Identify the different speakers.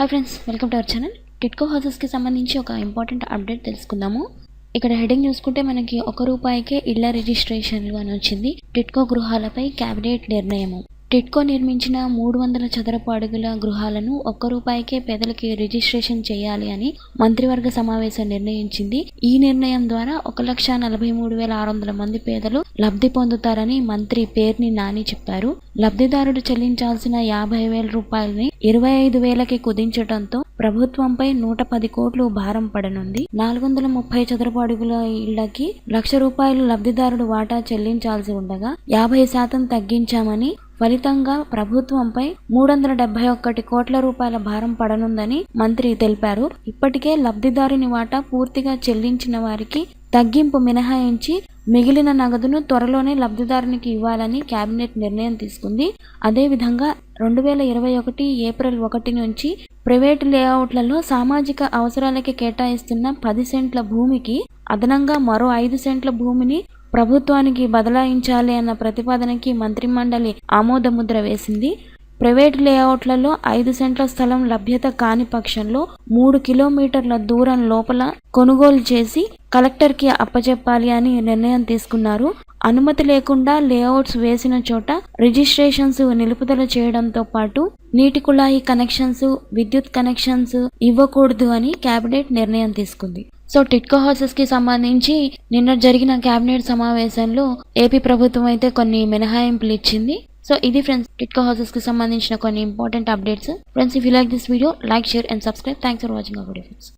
Speaker 1: Hi friends welcome to our channel TIDCO హౌసెస్కి సంబంధించి ఒక important update తెలుసుకుందాము. ఇక్కడ హెడింగ్ చూసుకుంటే మనకి ఒక రూపాయికే ఇళ్ళ రిజిస్ట్రేషన్లు అని వచ్చింది. టిట్కో గృహాలపై క్యాబినెట్ నిర్ణయము. టిట్కో నిర్మించిన మూడు వందల చదరపు అడుగుల గృహాలను ఒక్క రూపాయికే పేదలకి రిజిస్ట్రేషన్ చేయాలి అని మంత్రివర్గ సమావేశం నిర్ణయించింది. ఈ నిర్ణయం ద్వారా ఒక లక్ష నలభై మూడు వేల ఆరు వందల మంది పేదలు లబ్ధి పొందుతారని మంత్రి పేర్ని నాని చెప్పారు. లబ్ధిదారుడు చెల్లించాల్సిన యాభై వేల రూపాయలని ఇరవై ఐదు వేలకి కుదించడంతో ప్రభుత్వంపై నూట పది కోట్లు భారం పడనుంది. నాలుగు వందల ముప్పై చదరపు అడుగుల ఇళ్ళకి లక్ష రూపాయలు లబ్ధిదారుడు వాటా చెల్లించాల్సి ఉండగా యాభై శాతం తగ్గించామని ఫలితంగా ప్రభుత్వంపై మూడు వందల డెబ్బై ఒక్కటి కోట్ల రూపాయల భారం పడనుందని మంత్రి తెలిపారు. ఇప్పటికే లబ్ధిదారుని వాటా పూర్తిగా చెల్లించిన వారికి తగ్గింపు మినహాయించి మిగిలిన నగదును త్వరలోనే లబ్ధిదారునికి ఇవ్వాలని కేబినెట్ నిర్ణయం తీసుకుంది. అదేవిధంగా రెండు వేల ఇరవై ఒకటి ఏప్రిల్ ఒకటి నుంచి ప్రైవేటు లేఅవుట్లలో సామాజిక అవసరాలకి కేటాయిస్తున్న పది సెంట్ల భూమికి అదనంగా మరో ఐదు సెంట్ల భూమిని ప్రభుత్వానికి బదలాయించాలి అన్న ప్రతిపాదనకి మంత్రిమండలి ఆమోదముద్ర వేసింది. ప్రైవేట్ లేఅవుట్లలో ఐదు సెంట్ల స్థలం లభ్యత కాని పక్షంలో మూడు కిలోమీటర్ల దూరం లోపల కొనుగోలు చేసి కలెక్టర్కి అప్పచెప్పాలి అని నిర్ణయం తీసుకున్నారు. అనుమతి లేకుండా లేఅవుట్స్ వేసిన చోట రిజిస్ట్రేషన్స్ నిలుపుదల చేయడంతో పాటు నీటి కుళాయి కనెక్షన్స్ విద్యుత్ కనెక్షన్స్ ఇవ్వకూడదు అని కేబినెట్ నిర్ణయం తీసుకుంది. సో టిట్కో హౌసెస్కి సంబంధించి నిన్న జరిగిన కేబినెట్ సమావేశంలో ఏపీ ప్రభుత్వం అయితే కొన్ని మినహాయింపులు ఇచ్చింది. సో ఇది ఫ్రెండ్స్ టిట్కో హౌసెస్కి సంబంధించిన కొన్ని important updates. Friends if you like this video like share and subscribe thanks for watching our video friends